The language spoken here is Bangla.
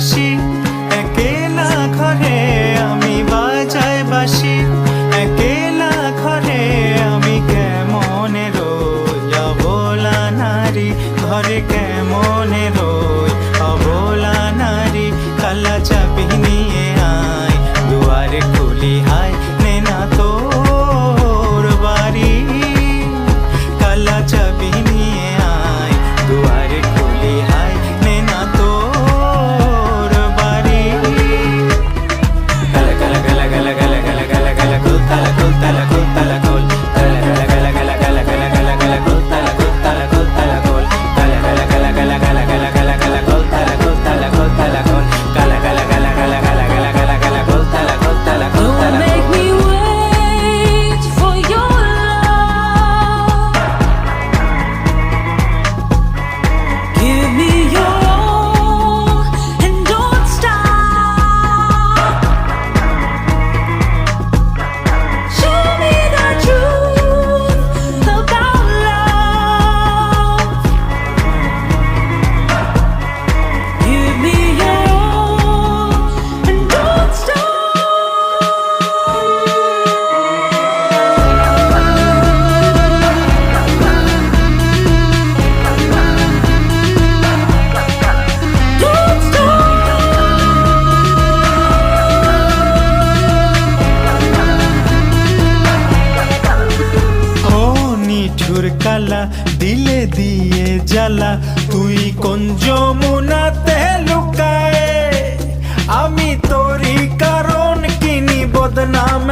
心。আতর কালা দিলে দিয়ে জ্বালা। তুই কোন যমুনাতে লুকায়? আমি তোরই কারণ কিনি বদনাম